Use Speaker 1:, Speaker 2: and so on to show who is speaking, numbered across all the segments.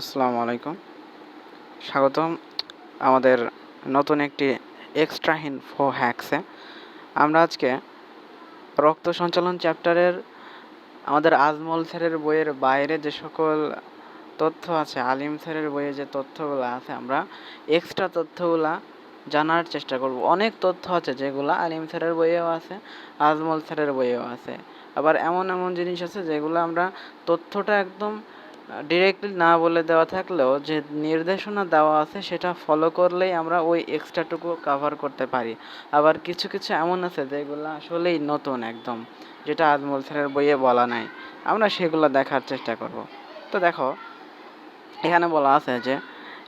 Speaker 1: আসসালামু আলাইকুম। স্বাগতম আমাদের নতুন একটি এক্সট্রা ইনফো হ্যাক্সে আমরা আজকে রক্ত সঞ্চালন চ্যাপ্টারের আমাদের আজমল স্যারের বইয়ের বাইরে যে সকল তথ্য আছে, আলিম স্যারের বইয়ে যে তথ্যগুলো আছে, আমরা এক্সট্রা তথ্যগুলা জানার চেষ্টা করব। অনেক তথ্য আছে যেগুলো আলিম স্যারের বইয়েও আছে, আজমল স্যারের বইয়েও আছে। আবার এমন এমন জিনিস আছে যেগুলো আমরা তথ্যটা একদম ডিরেক্টলি না বলে দেওয়া থাকলেও যে নির্দেশনা দেওয়া আছে সেটা ফলো করলেই আমরা ওই এক্সট্রাটুকু কাভার করতে পারি। আবার কিছু কিছু এমন আছে যেগুলো আসলেই নতুন একদম, যেটা আজমল স্যারের বইয়ে বলা নাই। আমরা সেগুলো দেখার চেষ্টা করব। তো দেখো, এখানে বলা আছে যে,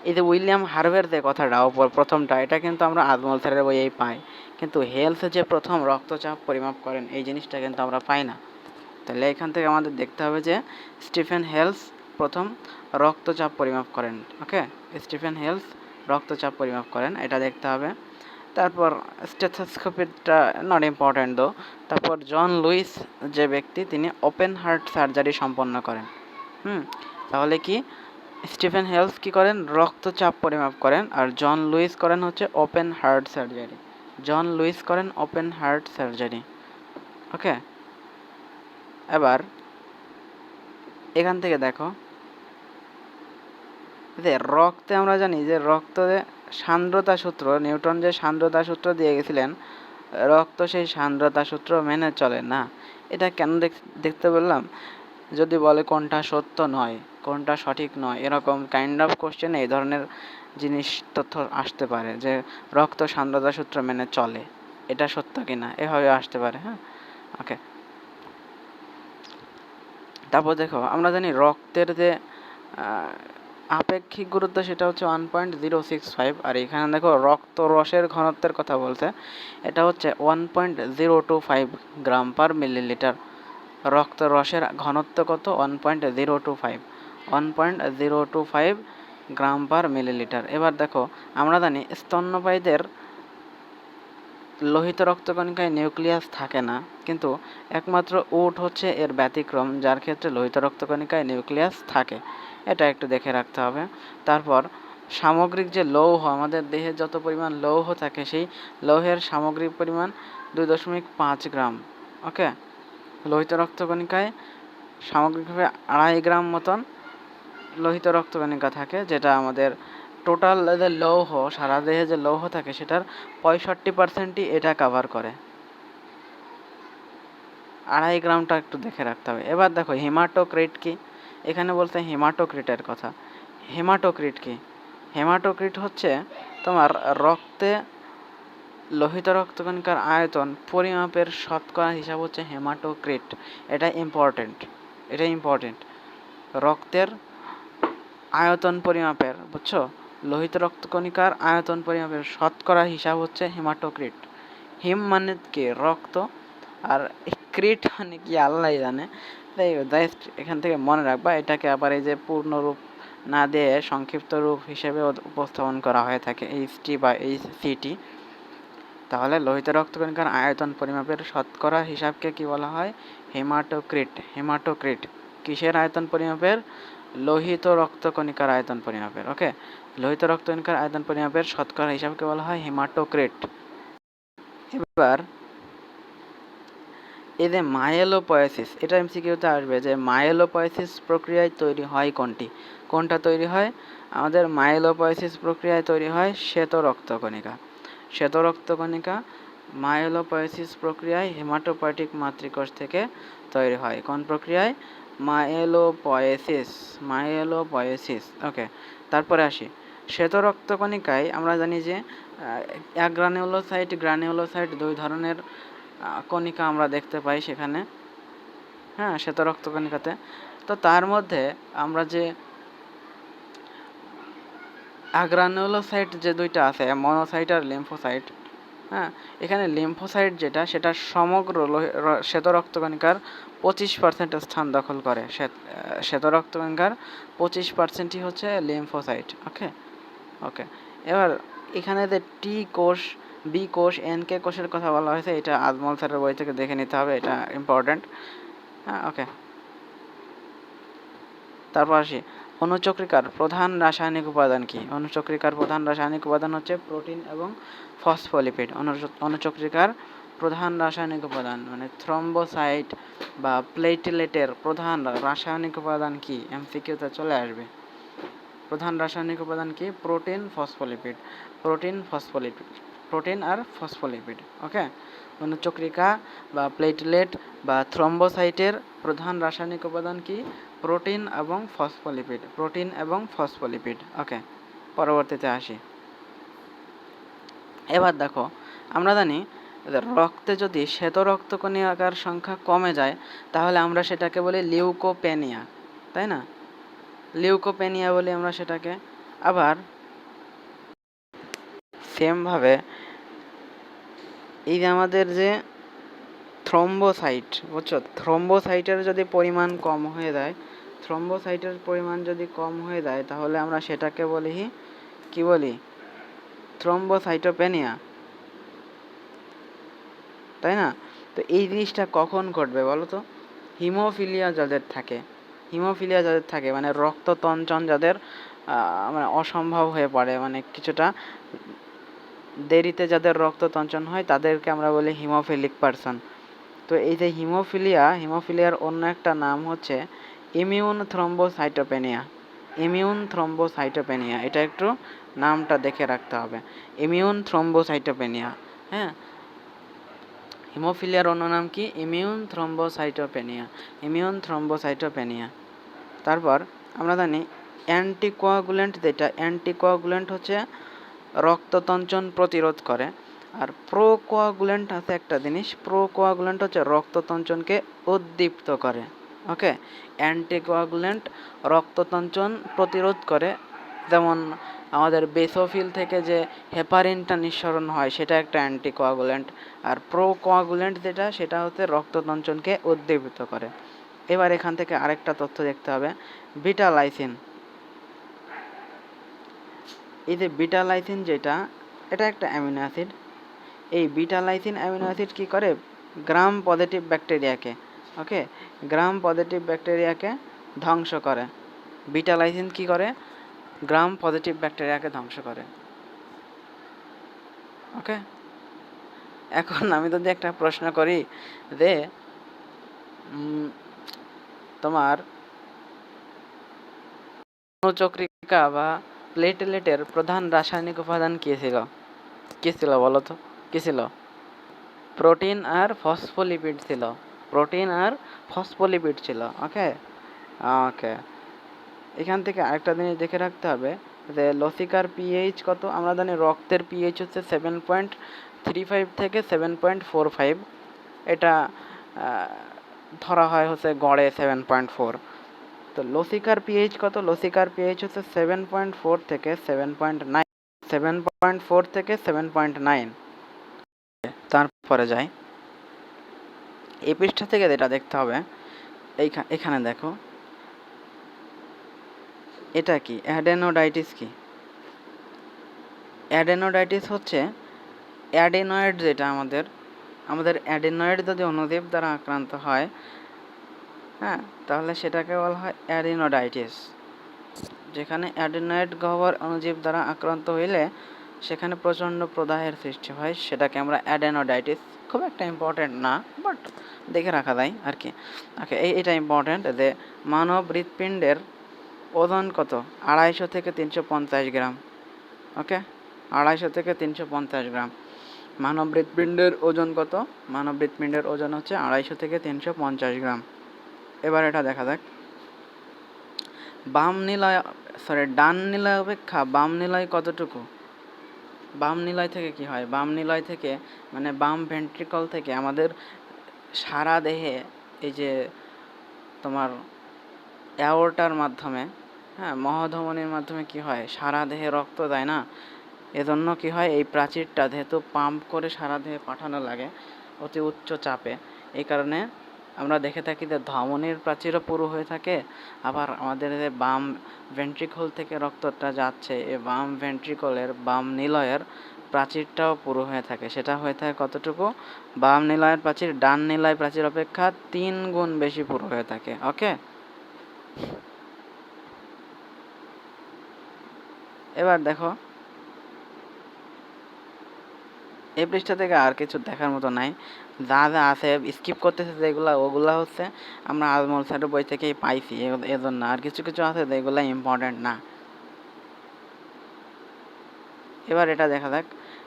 Speaker 1: এই যে উইলিয়াম হার্ভের যে কথাটা ওপর প্রথমটা, এটা কিন্তু আমরা আজমল স্যারের বইয়েই পাই। কিন্তু হেলথ যে প্রথম রক্তচাপ পরিমাপ করেন, এই জিনিসটা কিন্তু আমরা পাই না। তাহলে এখান থেকে আমাদের দেখতে হবে যে, স্টিফেন হেলস প্রথম, রক্তচাপ পরিমাপ করেন, ওকে? স্টিফেন হেলস, রক্তচাপ পরিমাপ করেন, এটা দেখতে হবে। তারপর স্টেথোস্কোপিটা নট ইম্পর্ট্যান্ট দো তারপর জন লুইস যে ব্যক্তি, তিনি ওপেন হার্ট সার্জারি সম্পন্ন করেন। হুম? তাহলে কি? স্টিফেন হেলস কি করেন? রক্তচাপ পরিমাপ করেন, আর জন লুইস করেন হচ্ছে open heart surgery. John Lewis করেন ওপেন হার্ট সার্জারি, ওকে? এবার, এখান থেকে দেখো। যে রক্তে আমরা জানি যে রক্তে সান্দ্রতা সূত্র, নিউটন যে সান্দ্রতা সূত্র দিয়ে গেছিলেন, রক্ত সেই সান্দ্রতা সূত্র মেনে চলে না। এটা কেন দেখতে বললাম? যদি বলে কোনটা সত্য নয়, কোনটা সঠিক নয়, এরকম কাইন্ড অফ কোশ্চেন এই ধরনের জিনিস তথ্য আসতে পারে যে রক্ত সান্দ্রতা সূত্র মেনে চলে। এটা সত্য কিনা? এভাবে আসতে পারে হ্যাঁ? ওকে তারপর দেখো, আমরা জানি রক্তের যে আপেক্ষিক গুরুত্ব সেটা হচ্ছে one point zero six five আর এখানে দেখো রক্ত রসের ঘনত্বের কথা বলছে। এটা হচ্ছে one point zero two five gram per millilitre রক্ত রসের ঘনত্ব কত? One point zero two five one point zero two five gram per millilitre এবার দেখো, আমরা জানি স্তন্যপায়ীদের লোহিত রক্তকণিকায় নিউক্লিয়াস থাকে না, কিন্তু একমাত্র উট হচ্ছে এর ব্যতিক্রম, যার ক্ষেত্রে লোহিত রক্তকণিকায় নিউক্লিয়াস থাকে। এটা একটু দেখে রাখতে হবে। তারপর সামগ্রিক যে লৌহ, আমাদের দেহে যত পরিমাণ লৌহ থাকে, সেই লৌহের সামগ্রিক পরিমাণ দুই দশমিক পাঁচ গ্রাম, ওকে? লোহিত রক্তকণিকায় সামগ্রিকভাবে আড়াই গ্রাম মতন লোহিত রক্তকণিকা থাকে, যেটা আমাদের টোটাল যে লৌহ, সারা দেহে যে লৌহ থাকে, সেটার পঁয়ষট্টি পার্সেন্টই এটা কাভার করে। আড়াই গ্রামটা একটু দেখে রাখতে হবে। এবার দেখো, হিমাটোক্রিট কি? এখানে বলতে হেমাটোক্রিটের কথা। হেমাটোক্রিট কি? হেমাটোক্রিট হচ্ছে তোমার রক্তে, লোহিত রক্তকণিকার আয়তন, পরিমাপের শতকরা হিসাব হচ্ছে হেমাটোক্রিট। এটা ইম্পর্টেন্ট এটা ইম্পর্টেন্ট রক্তের আয়তন পরিমাপের, বুঝছ? লোহিত রক্তকণিকার আয়তন পরিমাপের শতকরা হিসাব হচ্ছে হেমাটোক্রিট। হিম মানে কি? রক্ত আর ক্রিট মানে কি আল্লাহ জানে। তাই জাস্ট এখান থেকে মনে রাখবা, এটাকে আবার এই যে পূর্ণরূপ না দিয়ে সংক্ষিপ্ত রূপ হিসেবে উপস্থাপন করা হয়ে থাকে এইচ টি বা এইচ সিটি তাহলে লোহিত রক্তকণিকার আয়তন পরিমাপের শতকরা হিসাবকে কি বলা হয়? হেমাটোক্রিট। হেমাটোক্রিট কিসের আয়তন পরিমাপের? লোহিত রক্তকণিকার আয়তন পরিমাপের ওকে লোহিত রক্তকণিকার আয়তন পরিমাপের শতকরা হিসাবকে বলা হয় হেমাটোক্রিট। এবার এই যে মায়েলোপয়াসিস, এটা এমসিকিউতে আসবে, যে মায়েলোপয়াসিস প্রক্রিয়ায় তৈরি হয় কোনটি? কোনটা তৈরি হয়? আমাদের মায়েলোপয়াসিস প্রক্রিয়ায় তৈরি হয় শ্বেত রক্তকণিকা শ্বেত রক্তকণিকা মায়েলোপয়াসিস প্রক্রিয়ায় হেমাটোপয়েটিক মাতৃকোষ থেকে তৈরি হয়। কোন প্রক্রিয়ায়? মায়েলোপয়েসিস মায়েলোপয়েসিস। ওকে, তারপরে আসি। শ্বেত রক্তকণিকায় আমরা জানি যে এক অ্যাগ্রানিউলোসাইট গ্রানিউলোসাইট দুই ধরনের কণিকা আমরা দেখতে পাই সেখানে। হ্যাঁ শ্বেত রক্তকণিকাতে তো তার মধ্যে আমরা যে অ্যাগ্রানুলোসাইট যে দুইটা আছে, মনোসাইট আর লিম্ফোসাইট হ্যাঁ এখানে লিম্ফোসাইট যেটা, সেটা সমগ্র শ্বেত রক্তকণিকার পঁচিশ পার্সেন্ট স্থান দখল করে। শ্বেত রক্তকণিকার পঁচিশ পার্সেন্টই হচ্ছে লিম্ফোসাইট ওকে ওকে এবার এখানে যে টি কোষ বি কোষ, এন কে কোষের কথা বলা হয়েছে, এটা আজমল স্যারের বই থেকে দেখে নিতে হবে, এটা ইম্পর্ট্যান্ট হ্যাঁ ওকে তারপর আসি। অনুচক্রিকার প্রধান রাসায়নিক উপাদান কি? অনুচক্রিকার প্রধান রাসায়নিক উপাদান হচ্ছে প্রোটিন এবং ফসফোলিপিড। অনুচক্রিকার প্রধান রাসায়নিক উপাদান মানে থ্রম্বোসাইট বা প্লেটলেটের প্রধান রাসায়নিক উপাদান কি? এমসিকিউতে চলে আসবে। প্রধান রাসায়নিক উপাদান কি? Protein, phospholipid. Protein, phospholipid. Protein আর ফসফোলিপিড ওকে অনুচক্রিকা বা প্লেটলেট বা থ্রম্বোসাইটের প্রধান রাসায়নিক উপাদান কি? প্রোটিন এবং ফসফোলিপিড প্রোটিন এবং ফসফোলিপিড ওকে পরবর্তীতে আসি। এবার দেখো, আমরা জানি রক্তে যদি শ্বেত রক্তকণিকার সংখ্যা কমে যায়, তাহলে আমরা সেটাকে বলি লিউকোপেনিয়া তাই না? লিউকোপেনিয়া বলি আমরা সেটাকে। আবার সেমভাবে এই যে আমাদের যে থ্রম্বোসাইট বুঝছ? থ্রম্বোসাইটের যদি পরিমাণ কম হয়ে যায় থ্রম্বোসাইটের পরিমাণ যদি কম হয়ে যায়, তাহলে আমরা সেটাকে বলি কি? বলি? থ্রম্বোসাইটোপেনিয়া তাই না? তো এই জিনিসটা কখন ঘটবে বলো তো? হিমোফিলিয়া যাদের থাকে হিমোফিলিয়া যাদের থাকে মানে রক্ত রক্ততঞ্চন যাদের মানে অসম্ভব হয়ে পড়ে মানে কিছুটা দেরিতে যাদের রক্ততঞ্চন হয়, তাদেরকে আমরা বলি হিমোফিলিক পারসন। তো এই যে হিমোফিলিয়া, হিমোফিলিয়ার অন্য একটা নাম হচ্ছে ইমিউন থ্রম্বোসাইটোপেনিয়া। ইমিউন থ্রম্বোসাইটোপেনিয়া, এটা একটু নামটা দেখে রাখতে হবে। ইমিউন থ্রম্বোসাইটোপেনিয়া হ্যাঁ? হিমোফিলিয়ার অন্য নাম কি? Immune thrombocytopenia immune thrombocytopenia. তারপর আমরা জানি অ্যান্টিকোয়াগুলেন্ট, যেটা অ্যান্টিকোয়াগুলেন্ট হচ্ছে রক্ততঞ্চন প্রতিরোধ করে। আর প্রোকোয়াগুলেন্ট আছে একটা জিনিস, প্রোকোয়াগুলেন্ট হচ্ছে রক্ততঞ্চনকে উদ্দীপ্ত করে ওকে অ্যান্টিকোয়াগুলেন্ট রক্ততঞ্চন প্রতিরোধ করে, যেমন আমাদের বেসোফিল থেকে যে হেপারিনটা নিঃসরণ হয়, সেটা একটা অ্যান্টিকোয়াগুলেন্ট। আর প্রোকোয়াগুলেন্ট যেটা, সেটা হচ্ছে রক্ততঞ্চনকে উদ্দীপিত করে। এবার এখান থেকে আরেকটা তথ্য দেখতে হবে বিটালাইসিন এই যে বিটালাইসিন যেটা, এটা একটা অ্যামিনো অ্যাসিড। এই বিটালাইসিন অ্যামিনো অ্যাসিড কী করে? গ্রাম পজিটিভ ব্যাকটেরিয়াকে ওকে গ্রাম পজিটিভ ব্যাকটেরিয়াকে ধ্বংস করে। বিটালাইসিন কি করে? গ্রাম পজিটিভ ব্যাকটেরিয়াকে ধ্বংস করে। ওকে এখন আমি যদি একটা প্রশ্ন করি যে তোমার অনুচক্রিকা বা প্লেটলেটের প্রধান রাসায়নিক উপাদান কী ছিল? কী ছিল বলো তো? কী ছিল? প্রোটিন আর ফসফোলিপিড ছিল। প্রোটিন আর ফসফোলিপিড ছিল ওকে ওকে এখান থেকে আরেকটা জিনিস দেখে রাখতে হবে যে লসিকার পিএইচ কত? আমরা জানি রক্তের পিএইচ হচ্ছে সেভেন পয়েন্ট থ্রি ফাইভ থেকে সেভেন পয়েন্ট ফোর ফাইভ এটা ধরা হয় হচ্ছে গড়ে সেভেন পয়েন্ট ফোর তো লসিকার পিএইচ কত? লসিকার পিএইচ হচ্ছে সেভেন পয়েন্ট ফোর থেকে seven point nine seven point four থেকে সেভেন পয়েন্ট নাইন তারপরে যাই। এই পৃষ্ঠা থেকে যেটা দেখতে হবে এখানে দেখো। এটা কি? অ্যাডেনোডাইটিস কি? অ্যাডেনোডাইটিস হচ্ছে অ্যাডেনয়েড যেটা আমাদের আমাদের অ্যাডেনয়েড যদি অনুদীপ দ্বারা আক্রান্ত হয় হ্যাঁ তাহলে সেটাকে বলা হয় অ্যাডেনোডাইটিস, যেখানে অ্যাডেনয়েড গহ্বর অণুজীব দ্বারা আক্রান্ত হইলে সেখানে প্রচণ্ড প্রদাহের সৃষ্টি হয়। সেটাকে আমরা অ্যাডেনোডাইটিস খুব একটা ইম্পর্টেন্ট না বাট দেখে রাখা যায় আর কি। ওকে, এই, এটা ইম্পর্টেন্ট যে মানব হৃৎপিণ্ডের ওজন কত? আড়াইশো থেকে তিনশো পঞ্চাশ গ্রাম, ওকে? আড়াইশো থেকে তিনশো পঞ্চাশ গ্রাম। মানব হৃৎপিণ্ডের ওজন কত? মানব হৃৎপিণ্ডের ওজন হচ্ছে আড়াইশো থেকে তিনশো পঞ্চাশ গ্রাম। এবার এটা দেখা যাক। বাম নিলয় সরি ডান নিলয় অপেক্ষা, বাম নিলয় কতটুকু? বাম নিলয় থেকে কি হয়? বাম নিলয় থেকে মানে বাম ভেন্ট্রিকল থেকে আমাদের সারা দেহে এই যে তোমার অ্যাওর্টার মাধ্যমে হ্যাঁ মহাধমনির মাধ্যমে কি হয়? সারা দেহে রক্ত দেয় না? এজন্য কি হয়? এই প্রাচীরটা যেহেতু পাম্প করে সারা দেহে পাঠানো লাগে, অতি উচ্চ চাপে। এই কারণে আমরা দেখে থাকি যে ধমনীর প্রাচীরও পুরু হয়ে থাকে, আবার আমাদের যে বাম ভেন্ট্রিকল থেকে রক্তটা যাচ্ছে এই বাম ভেন্ট্রিকলের বাম নিলয়ের প্রাচীরটাও পুরো হয়ে থাকে। সেটা হয়ে থাকে কতটুকু? বাম নিলয়ের প্রাচীর, ডান নিলয় প্রাচীর অপেক্ষা তিন গুণ বেশি পুরো হয়ে থাকে, ওকে? এবার দেখো, এই পৃষ্ঠা থেকে আর কিছু দেখার মতো নাই। যা যা আছে স্কিপ করতেছে যেগুলো, ওগুলো হচ্ছে আমরা আজমল স্যারের বই থেকেই পাইছি এজন্য। আর কিছু কিছু আছে যেগুলো ইম্পর্টেন্ট না। এবার এটা দেখা যাক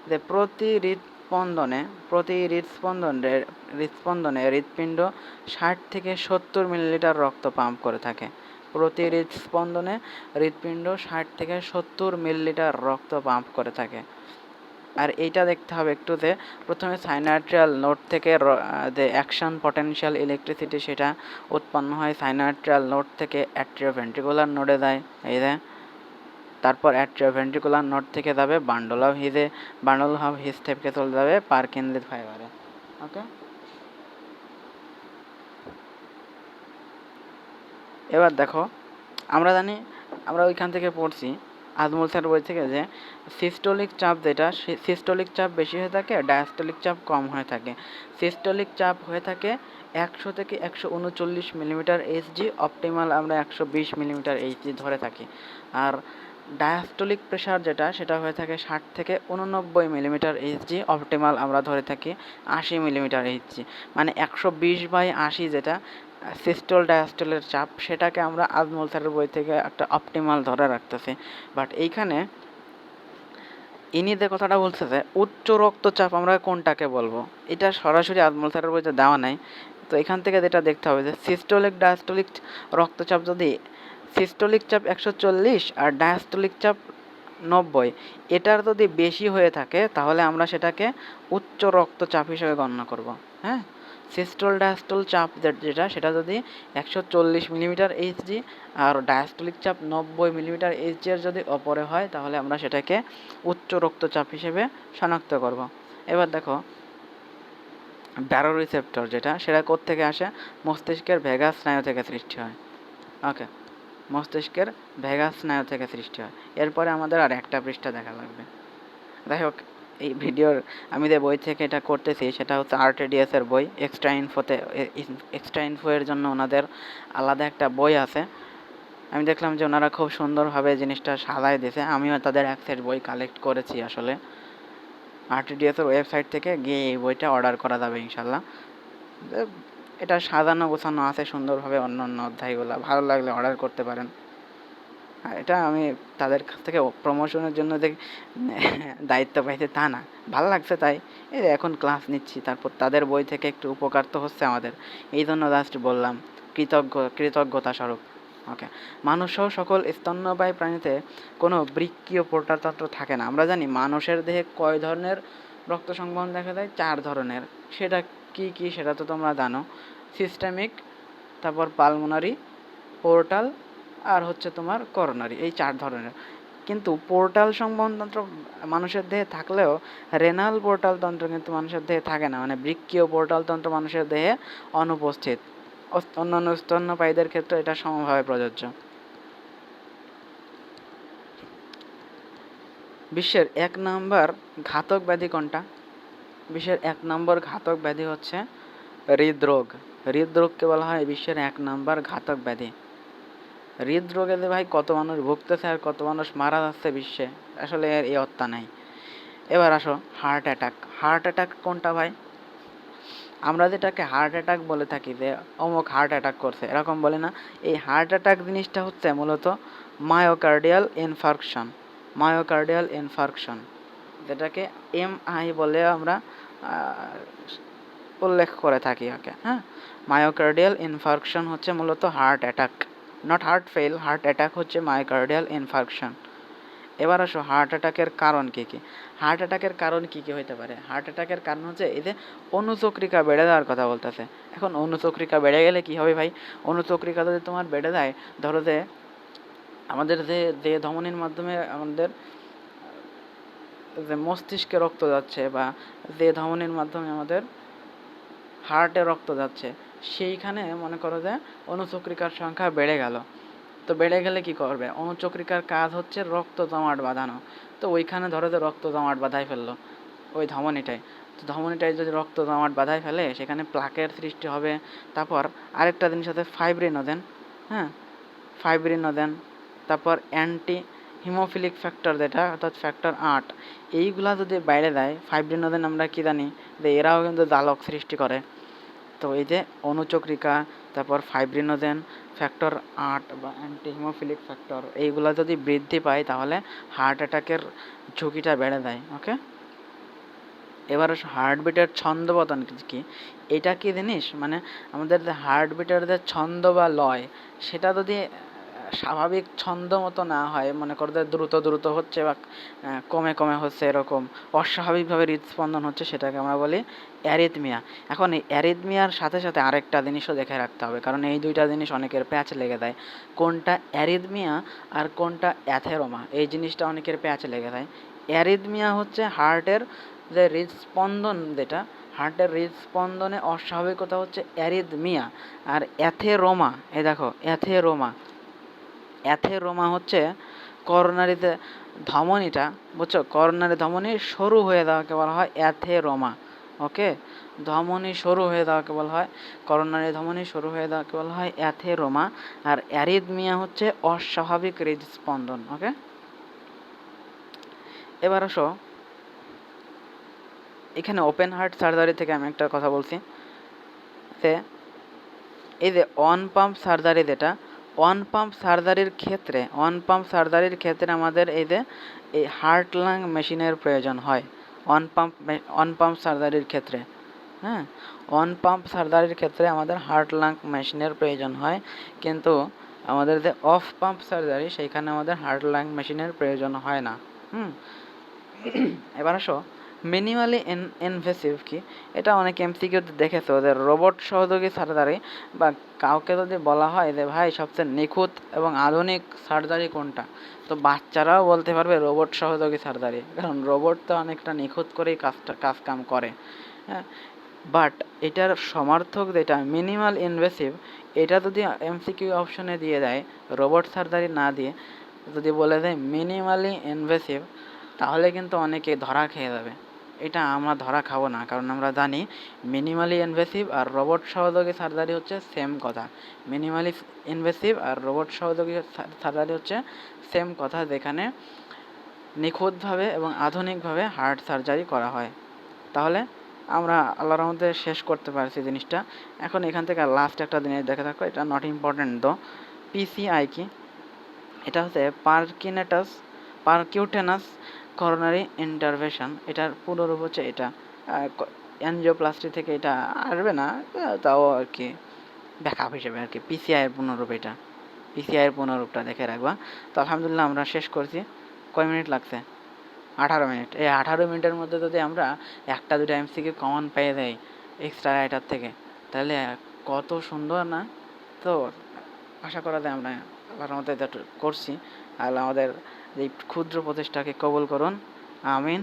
Speaker 1: যে প্রতি হৃদস্পন্দনে প্রতি হৃদস্পন্দনে হৃদস্পন্দনে হৃৎপিণ্ড ষাট থেকে সত্তর মিলিলিটার রক্ত পাম্প করে থাকে। প্রতি হৃদস্পন্দনে হৃৎপিণ্ড ষাট থেকে সত্তর মিলিলিটার রক্ত পাম্প করে থাকে। আর এইটা দেখতে হবে একটু যে প্রথমে সাইনাট্রিয়াল নোট থেকে যে অ্যাকশন পটেনশিয়াল ইলেকট্রিসিটি সেটা উৎপন্ন হয় সাইনাট্রিয়াল নোট থেকে অ্যাট্রিওভেন্ট্রিকুলার নোডে যায়, এই যে। তারপর অ্যাট্রিওভেন্ট্রিকুলার নোট থেকে যাবে বান্ডল অফ হিজে বান্ডল অফ হিজ থেকে চলে যাবে পার্কিনলিস ফাইবারে ওকে এবার দেখো, আমরা জানি, আমরা ওইখান থেকে পড়ছি আজমল স্যার বলছে যে সিস্টোলিক চাপ যেটা সিস্টোলিক চাপ বেশি হয়ে থাকে ডায়াস্টোলিক চাপ কম হয়ে থাকে। সিস্টোলিক চাপ হয়ে থাকে একশো থেকে একশো উনচল্লিশ মিলিমিটার এইচজি অপটিমাল আমরা একশো বিশ মিলিমিটার এইচজি ধরে থাকি। আর ডায়াস্টোলিক প্রেশার যেটা, সেটা হয়ে থাকে ষাট থেকে উননব্বই মিলিমিটার এইচজি অপটিমাল আমরা ধরে থাকি আশি মিলিমিটার এইচজি মানে একশো বিশ বাই আশি যেটা সিস্টল ডায়াস্টলের চাপ, সেটাকে আমরা আজমল স্যারের বই থেকে একটা অপটিমাল ধরে রাখতেছি। বাট এইখানে ইনি যে কথাটা বলছে যে, উচ্চ রক্তচাপ আমরা কোনটাকে বলব? এটা সরাসরি আজমল স্যারের বইতে দেওয়া নাই। তো এখান থেকে যেটা দেখতে হবে যে সিস্টোলিক ডায়াস্টোলিক রক্তচাপ যদি সিস্টোলিক চাপ একশো চল্লিশ আর ডায়াস্টোলিক চাপ নব্বই, এটার যদি বেশি হয়ে থাকে, তাহলে আমরা সেটাকে উচ্চ রক্তচাপ হিসেবে গণ্য করব। হ্যাঁ? সিস্টোল ডায়াস্টোল চাপ যেটা, সেটা যদি একশো চল্লিশ মিলিমিটার এইচজি আর ডায়াস্টোলিক চাপ নব্বই মিলিমিটার এইচজি এর যদি ওপরে হয়, তাহলে আমরা সেটাকে উচ্চ রক্তচাপ হিসেবে শনাক্ত করব। এবার দেখো ব্যারো রিসেপ্টর যেটা, সেটা থেকে আসে? মস্তিষ্কের ভেগাস স্নায়ু থেকে সৃষ্টি হয়। ওকে, মস্তিষ্কের ভেগাস স্নায়ু থেকে সৃষ্টি হয়। এরপরে আমাদের আর একটা পৃষ্ঠা দেখা লাগবে। যাই হোক এই ভিডিওর আমি যে বই থেকে এটা করতেছি, সেটা হচ্ছে আরটিডিএস এর বই। এক্সট্রা ইনফোতে এক্সট্রা ইনফো এর জন্য ওনাদের আলাদা একটা বই আছে। আমি দেখলাম যে ওনারা খুব সুন্দরভাবে জিনিসটা সাজায় দিয়েছে। আমিও তাদের এক সেট বই কালেক্ট করেছি আসলে। আরটিডিএস এর ওয়েবসাইট থেকে গিয়ে এই বইটা অর্ডার করা যাবে ইনশাল্লাহ। এটা সাজানো গোছানো আছে সুন্দরভাবে অন্য অন্য অধ্যায়গুলো। ভালো লাগলে অর্ডার করতে পারেন। আর এটা আমি তাদের কাছ থেকে প্রমোশনের জন্য যে, দায়িত্ব পাইছি তা না। ভালো লাগছে তাই। এই এখন ক্লাস নিচ্ছি, তারপর তাদের বই থেকে একটু উপকার তো হচ্ছে আমাদের। এই জন্য জাস্ট বললাম, কৃতজ্ঞ, কৃতজ্ঞতা স্বরূপ। ওকে মানুষ সহ সকল স্তন্যপায়ী প্রাণীতে কোনো বৃক্কীয় প্রোটাতন্ত্র থাকে না। আমরা জানি মানুষের দেহে কয় ধরনের রক্ত সংবহন দেখা যায়? চার ধরনের। সেটা কি কি সেটা তো তোমরা জানো। সিস্টেমিক তারপর পালমোনারি পোর্টাল আর হচ্ছে তোমার করোনারি এই চার ধরনের। কিন্তু পোর্টাল সংবহনতন্ত্র মানুষের দেহে থাকলেও রেনাল পোর্টাল তন্ত্র কিন্তু মানুষের দেহে থাকে না। মানে বৃক্কীয় পোর্টাল তন্ত্র মানুষের দেহে অনুপস্থিত। অন্যান্য স্তন্যপায়ীদের ক্ষেত্রে এটা সমভাবে প্রযোজ্য। বিশ্বের এক নম্বর ঘাতক ব্যাধি কোনটা? বিশ্বের এক নম্বর ঘাতক ব্যাধি হচ্ছে হৃদরোগ। হৃদরোগকে বলা হয় বিশ্বের এক নম্বর ঘাতক ব্যাধি। হৃদরোগে যে ভাই কত মানুষ ভুগতেছে আর কত মানুষ মারা যাচ্ছে বিশ্বে, আসলে এর এই অত্তা নাই। এবার আসো হার্ট অ্যাটাক হার্ট অ্যাটাক কোনটা ভাই? আমরা যেটাকে হার্ট অ্যাটাক বলে থাকি যে, অমুক হার্ট অ্যাটাক করছে। এরকম বলে না, এই হার্ট অ্যাটাক জিনিসটা হচ্ছে মূলত মায়োকার্ডিয়াল ইনফার্কশন মায়োকার্ডিয়াল ইনফার্কশন যেটাকে এম আই বলে আমরা উল্লেখ করে থাকি ওকে হ্যাঁ? মায়োকার্ডিয়াল ইনফার্কশন হচ্ছে মূলত heart attack not heart fail heart attack হচ্ছে মায়োকার্ডিয়াল ইনফার্কশন এবার আসো হার্ট অ্যাটাকের কারণ কী কী? হার্ট অ্যাটাকের কারণ কী কী হতে পারে? হার্ট অ্যাটাকের কারণ হচ্ছে এই যে অনুচক্রিকা বেড়ে যাওয়ার কথা বলতেছে। এখন অনুচক্রিকা বেড়ে গেলে কী হবে ভাই? অনুচক্রিকা যদি তোমার বেড়ে যায় ধরো যে আমাদের যে যে ধমনির মাধ্যমে আমাদের যে মস্তিষ্কে রক্ত যাচ্ছে বা যে ধমনির মাধ্যমে আমাদের হার্টে রক্ত যাচ্ছে সেইখানে মনে করো যে অনুচক্রিকার সংখ্যা বেড়ে গেল। তো বেড়ে গেলে কি করবে? অনুচক্রিকার কাজ হচ্ছে রক্ত জমাট বাঁধানো। তো ওইখানে ধরো যে রক্ত জমাট বাঁধাই ফেলল, ওই ধমনিটায়। তো ধমনিটায় যদি রক্ত জমাট বাঁধাই ফেলে, সেখানে প্লাকের সৃষ্টি হবে। তারপর আরেকটা জিনিস আছে ফাইব্রিনোজেন হ্যাঁ? ফাইব্রিনোজেন তারপর অ্যান্টি হিমোফিলিক ফ্যাক্টর যেটা, অর্থাৎ ফ্যাক্টর আট, এইগুলা যদি বাইরে দেয় ফাইব্রিনোজেন আমরা কী জানি? যে এরাও কিন্তু জালক সৃষ্টি করে। তো এই যে অনুচক্রিকা, তারপর ফাইব্রিনোজেন ফ্যাক্টর আট বা অ্যান্টিহিমোফিলিক ফ্যাক্টর এইগুলা যদি বৃদ্ধি পায় তাহলে হার্ট অ্যাটাকের ঝুঁকিটা বেড়ে দেয় ওকে এবার হার্টবিটের ছন্দপতন কি? এটা কি জিনিস? মানে আমাদের যে হার্টবিটের যে ছন্দ বা লয়, সেটা যদি স্বাভাবিক ছন্দ মতো না হয়, মনে করো যে দ্রুত দ্রুত হচ্ছে বা কমে কমে হচ্ছে এরকম, অস্বাভাবিকভাবে হৃদস্পন্দন হচ্ছে সেটাকে আমরা বলি অ্যারিথমিয়া। এখন এই অ্যারিথমিয়ার সাথে সাথে আরেকটা জিনিসও দেখে রাখতে হবে, কারণ এই দুইটা জিনিস অনেকের প্যাচ লেগে দেয় কোনটা অ্যারিথমিয়া আর কোনটা অ্যাথেরোমা? এই জিনিসটা অনেকের প্যাচ লেগে দেয় অ্যারিথমিয়া হচ্ছে হার্টের যে হৃদস্পন্দন যেটা, হার্টের হৃদস্পন্দনে অস্বাভাবিকতা হচ্ছে অ্যারিথমিয়া আর অ্যাথেরোমা। এই দেখো, অ্যাথেরোমা। অ্যাথেরোমা হচ্ছে করোনারিতে ধমনীটা, বুঝছ? করোনারি ধমনী সরু হয়ে যাওয়াকে বলা হয় অ্যাথেরোমা ওকে? ধমনী সরু হয়ে যাওয়াকে বলা হয়, করোনারি ধমনী সরু হয়ে যাওয়াকে বলা হয় অ্যাথেরোমা আর অ্যারিদমিয়া হচ্ছে অস্বাভাবিক হৃদস্পন্দন, ওকে? এবার আসো। এখানে ওপেন হার্ট সার্জারি থেকে আমি একটা কথা বলছি। যে এই যে অন পাম্প সার্জারি যেটা অন পাম্প সার্জারির ক্ষেত্রে অন পাম্প সার্জারির ক্ষেত্রে আমাদের এই যে, এই হার্ট লাং মেশিনের প্রয়োজন হয়। অন পাম্প অন পাম্প সার্জারির ক্ষেত্রে হ্যাঁ? অন পাম্প সার্জারির ক্ষেত্রে আমাদের হার্ট লাং মেশিনের প্রয়োজন হয়। কিন্তু আমাদের যে অফ পাম্প সার্জারি সেইখানে আমাদের হার্ট লাং মেশিনের প্রয়োজন হয় না। হুম? এবার আসো। মিনিমালি ইনভেসিভ কি? এটা অনেক এমসিকিউতে দেখেছ যে রোবট সহযোগী সার্জারি বা কাউকে যদি বলা হয় যে, ভাই, সবচেয়ে নিখুঁত এবং আধুনিক সার্জারি কোনটা? তো বাচ্চারাও বলতে পারবে রোবট সহযোগী সার্জারি কারণ রোবট তো অনেকটা নিখুঁত করেই কাজটা কাজ কাম করে হ্যাঁ? বাট এটার সমার্থক যেটা মিনিমাল ইনভেসিভ এটা যদি এমসিকিউ অপশনে দিয়ে দেয় রোবট সার্জারি না দিয়ে, যদি বলে দেয় মিনিমালি ইনভেসিভ তাহলে কিন্তু অনেকে ধরা খেয়ে যাবে। এটা আমরা ধরা খাব না, কারণ আমরা জানি মিনিমালি ইনভেসিভ আর রোবট সহযোগী সার্জারি হচ্ছে সেম কথা। মিনিমালি ইনভেসিভ আর রোবট সহযোগী সার্জারি হচ্ছে সেম কথা যেখানে নিখুঁতভাবে এবং আধুনিকভাবে হার্ট সার্জারি করা হয়। তাহলে আমরা আল্লাহর মধ্যে শেষ করতে পারছি জিনিসটা। এখন এখান থেকে লাস্ট একটা জিনিস দেখে থাকো, এটা নট ইম্পর্টেন্ট তো পিসিআই কি? এটা হচ্ছে পার্কিনেটাস, পার্কিউটেনাস করোনারি ইন্টারভেশন এটার পুনরূপ হচ্ছে এটা অ্যানজিওপ্লাস্টি থেকে এটা আসবে না তাও আর কি ব্যাকআপ হিসেবে আর কি পিসিআইয়ের পুনরূপ এটা পিসিআইয়ের পুনরূপটা দেখে রাখবা। তো আলহামদুলিল্লাহ আমরা শেষ করছি। কয় মিনিট লাগছে? আঠারো মিনিট। এই আঠারো মিনিটের মধ্যে যদি আমরা একটা দুটো এমসিকিউ কমন পেয়ে যাই এক্সট্রা রাইটার থেকে, তাহলে কত সুন্দর না? তো আশা করা যায় আমরা আল্লাহর করছি। আর আমাদের এই ক্ষুদ্র প্রচেষ্টাকে কবল করুন। আমিন।